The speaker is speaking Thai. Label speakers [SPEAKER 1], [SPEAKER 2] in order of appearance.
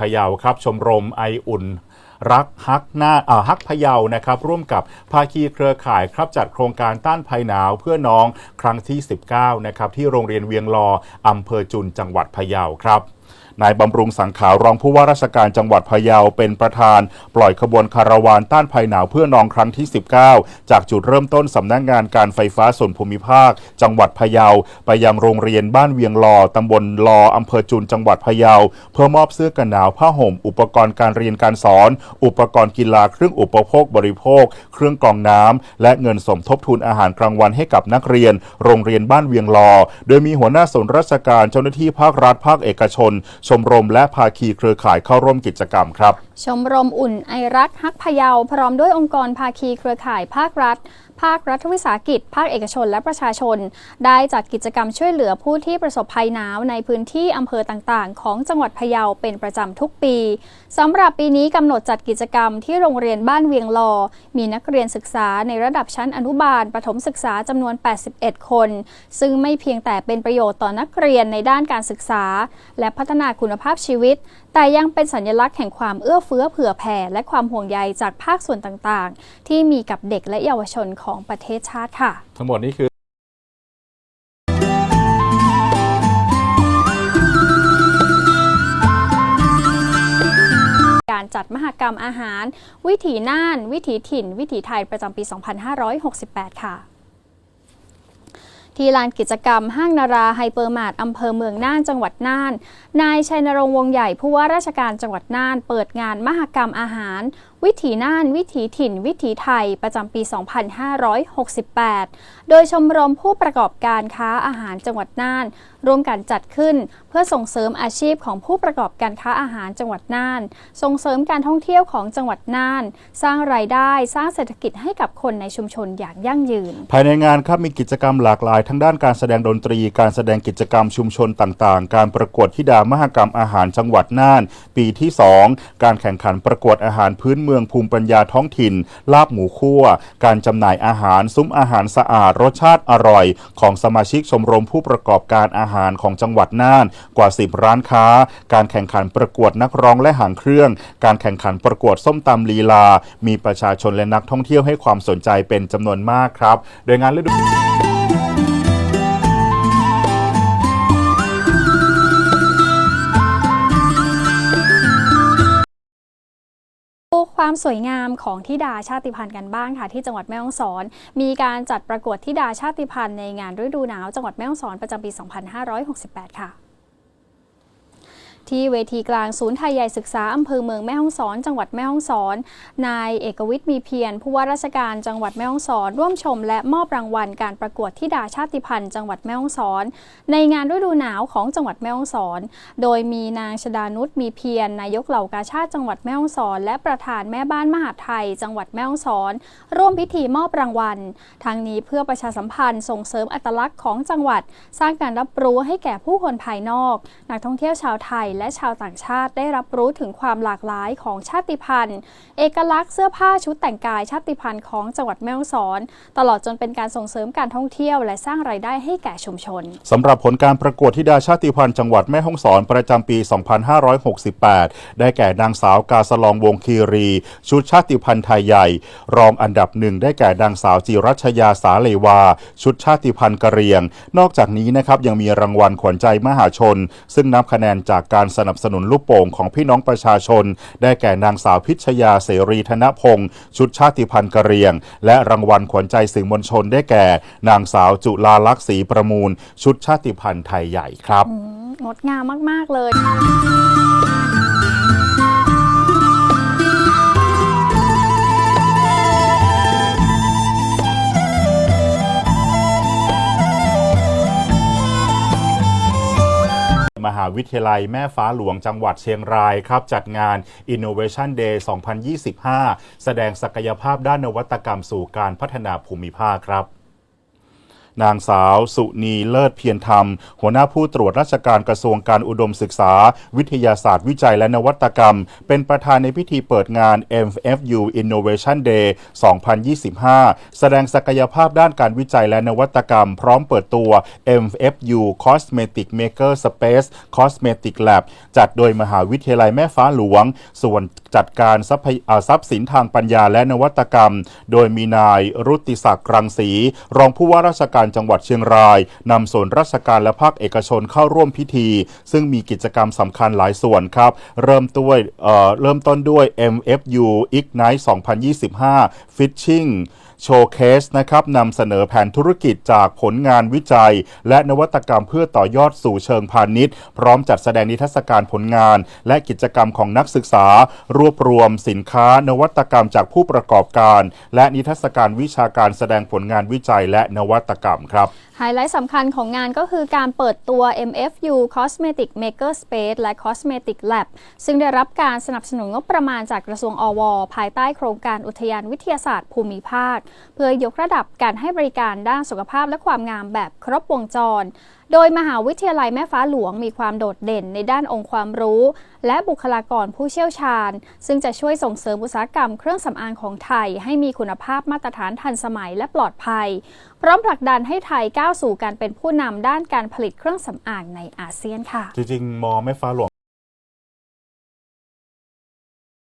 [SPEAKER 1] พะเยาครับ ชมรมไออุ่นรักฮักหน้าอ่าฮักพะเยานะครับ ร่วมกับภาคีเครือข่ายครับจัดโครงการต้านภัยหนาวเพื่อน้องครั้งที่ 19 นะครับ ที่โรงเรียนเวียงลออำเภอจุนจังหวัดพะเยาครับ นายบำรุงสังขารองผู้ว่าราชการจังหวัดพะเยาเป็นประธาน ปล่อยขบวนคาราวานต้านภัยหนาวเพื่อนองครั้งที่ 19 จากจุดเริ่มต้นสำนักงานการไฟฟ้าส่วนภูมิภาค จังหวัดพะเยา ไปยังโรงเรียนบ้านเวียงลอตำบลลออำเภอจุนจังหวัดพะเยา เพื่อมอบเสื้อกันหนาวผ้าห่ม อุปกรณ์การเรียนการสอน อุปกรณ์กีฬาเครื่องอุปโภคบริโภค เครื่องกรองน้ำและเงินสมทบทุนอาหารกลางวันให้กับนักเรียน โรงเรียนบ้านเวียงลอ โดยมีหัวหน้าส่วนราชการเจ้าหน้าที่ภาครัฐภาคเอกชนชมรมและภาคีเครือข่ายเข้าร่วมกิจกรรมครับ
[SPEAKER 2] ชมรมอุ่นไอรักฮักพะเยา พร้อมด้วยองค์กรภาคีเครือข่ายภาครัฐ ภาครัฐวิสาหกิจ ภาคเอกชนและประชาชน ได้จัดกิจกรรมช่วยเหลือผู้ที่ประสบภัยหนาวในพื้นที่อำเภอต่างๆ ของจังหวัดพะเยาเป็นประจำทุกปีสำหรับปีนี้กำหนดจัดกิจกรรมที่โรงเรียนบ้านเวียงลอ มีนักเรียนศึกษาในระดับชั้นอนุบาล ประถมศึกษาจำนวน 81 คน ซึ่งไม่เพียงแต่เป็นประโยชน์ต่อนักเรียนในด้านการศึกษา และพัฒนาคุณภาพชีวิตแต่ยังเป็นสัญลักษณ์แห่งความเอื้อเฟื้อเผื่อแผ่ และความห่วงใยจากภาคส่วนต่างๆ ที่มีกับเด็กและเยาวชนของประเทศชาติค่ะ
[SPEAKER 1] ทั้งหมดนี้คือ
[SPEAKER 2] การจัดมหกรรมอาหาร วิถีน่าน วิถีถิ่น วิถีไทยประจำปี 2568 ค่ะ ที่ลานกิจกรรมห้างนาราไฮเปอร์มาร์ทอำเภอเมืองน่านจังหวัดน่าน นายชัยนรงค์วงใหญ่ผู้ว่าราชการจังหวัดน่าน เปิดงานมหกรรมอาหารวิถีน่านวิถีถิ่น วิถีไทยประจำปี 2568 โดยชมรมผู้ประกอบการค้าอาหารจังหวัดน่าน ร่วมกันจัดขึ้น เพื่อส่งเสริมอาชีพของผู้ประกอบการค้าอาหารจังหวัดน่าน ส่งเสริมการท่องเที่ยวของจังหวัดน่าน สร้างรายได้สร้างเศรษฐกิจให้กับคนในชุมชนอย่างยั่งยืน
[SPEAKER 1] ภายในงานครับมีกิจกรรมหลากหลายทั้งด้านการแสดงดนตรี การแสดงกิจกรรมชุมชนต่างๆ การประกวดธิดามหกรรมอาหารจังหวัดน่าน ปีที่ 2 การแข่งขันประกวดอาหารพื้นเมืองภูมิปัญญาท้องถิ่น ลาบหมูคั่ว การจำหน่ายอาหารซุ้มอาหารสะอาดรสชาติอร่อย ของสมาชิกชมรมผู้ประกอบการอาหารของจังหวัดน่านกว่า 10 ร้านค้า การแข่งขันประกวดนักร้องและหางเครื่อง การแข่งขันประกวดส้มตำลีลา มีประชาชนและนักท่องเที่ยวให้ความสนใจเป็นจำนวนมากครับ โดยงานฤดู
[SPEAKER 2] ความสวยงามของทิดาชาติพันธุ์กันบ้างค่ะ ที่จังหวัดแม่ฮ่องสอน มีการจัดประกวดทิดาชาติพันธุ์ในงานฤดูหนาวจังหวัดแม่ฮ่องสอนประจำปี 2568 ค่ะ ที่เวทีกลางศูนย์ไทยใหญ่ศึกษาอำเภอเมืองแม่ฮ่องสอนจังหวัดแม่ฮ่องสอน นายเอกวิทย์มีเพียรผู้ว่าราชการจังหวัดแม่ฮ่องสอน ร่วมชมและมอบรางวัลการประกวดทิดาชาติพันธุ์จังหวัดแม่ฮ่องสอน ในงานฤดูหนาวของจังหวัดแม่ฮ่องสอน โดยมีนางชดานุชมีเพียรนายกเหล่ากาชาติจังหวัดแม่ฮ่องสอน และประธานแม่บ้านมหาไทย จังหวัดแม่ฮ่องสอน ร่วมพิธีมอบรางวัลทางนี้เพื่อประชาสัมพันธ์ส่งเสริมอัตลักษณ์ของจังหวัด สร้างการรับรู้ให้แก่ผู้คนภายนอก นักท่องเที่ยวชาวไทยและชาวต่างชาติได้รับรู้ถึงความหลากหลายของชาติพันธุ์ เอกลักษณ์เสื้อผ้าชุดแต่งกายชาติพันธุ์ของจังหวัดแม่ฮ่องสอน ตลอดจนเป็นการส่งเสริมการท่องเที่ยว และสร้างรายได้ให้แก่ชุมชน
[SPEAKER 1] สำหรับผลการประกวดธิดาชาติพันธุ์จังหวัดแม่ฮ่องสอนประจำปี 2568 ได้แก่นางสาวกาสลองวงคีรี ชุดชาติพันธุ์ไทยใหญ่ รองอันดับหนึ่งได้แก่นางสาวจิรัชยาสาเลวา ชุดชาติพันธุ์กะเรียง นอกจากนี้นะครับยังมีรางวัลขวัญใจมหาชน ซึ่งนับคะแนนจากการสนับสนุนลูกโป่งของพี่น้องประชาชน ได้แก่นางสาวพิชยาเสรีธนพงศ์ชุดชาติพันธ์กะเรียง และรางวัลขวัญใจสื่อมวลชนได้แก่ นางสาวจุลาลักษณ์ศรีประมูล ชุดชาติพันธ์ไทยใหญ่ครับ
[SPEAKER 2] งดงามมาก ๆ เลย
[SPEAKER 1] มหาวิทยาลัยแม่ฟ้าหลวงจังหวัดเชียงรายครับ จัดงาน Innovation Day 2025 แสดงศักยภาพด้านนวัตกรรมสู่การพัฒนาภูมิภาคครับ นางสาว สุนีเลิศเพียรธรรม หัวหน้าผู้ตรวจราชการกระทรวงการอุดมศึกษา วิทยาศาสตร์วิจัยและนวัตกรรม เป็นประธานในพิธีเปิดงาน MFU Innovation Day 2025 แสดงศักยภาพด้านการวิจัยและนวัตกรรม พร้อมเปิดตัว MFU Cosmetic Maker Space Cosmetic Lab จัดโดยมหาวิทยาลัยแม่ฟ้าหลวง ส่วนจัดการทรัพย์สินทางปัญญาและนวัตกรรม โดยมีนายรุติศักดิ์รังสี รองผู้ว่าราชการจังหวัดเชียงรายนำส่วนราชการและภาคเอกชนเข้าร่วมพิธี ซึ่งมีกิจกรรมสำคัญหลายส่วนครับ เริ่มด้วยเอ่อเริ่มต้นด้วย MFU Ignite 2025 Fishing โชว์เคสนะครับนำเสนอแผนธุรกิจจากผลงานวิจัย และนวัตกรรมเพื่อต่อยอดสู่เชิงพาณิชย์ พร้อมจัดแสดงนิทรรศการผลงาน และกิจกรรมของนักศึกษา รวบรวมสินค้านวัตกรรมจากผู้ประกอบการ และนิทรรศการวิชาการแสดงผลงานวิจัยและนวัตกรรมครับ
[SPEAKER 2] ไฮไลท์สำคัญของงานก็คือการเปิดตัว MFU Cosmetic Maker Space และ Cosmetic Lab ซึ่งได้รับการสนับสนุนงบประมาณจากกระทรวงอว ภายใต้โครงการอุทยานวิทยาศาสตร์ภูมิภาค เพื่อยกระดับการให้บริการด้านสุขภาพและความงามแบบครบวงจร โดยมหาวิทยาลัยแม่ฟ้าหลวงมีความโดดเด่นในด้านองค์ความรู้ และบุคลากรผู้เชี่ยวชาญ ซึ่งจะช่วยส่งเสริมอุตสาหกรรมเครื่องสำอางของไทย ให้มีคุณภาพมาตรฐานทันสมัยและปลอดภัย พร้อมผลักดันให้ไทยก้าวสู่การเป็นผู้นำด้านการผลิตเครื่องสำอางในอาเซียนค่ะ
[SPEAKER 1] จริงๆ มอแม่ฟ้าหลวง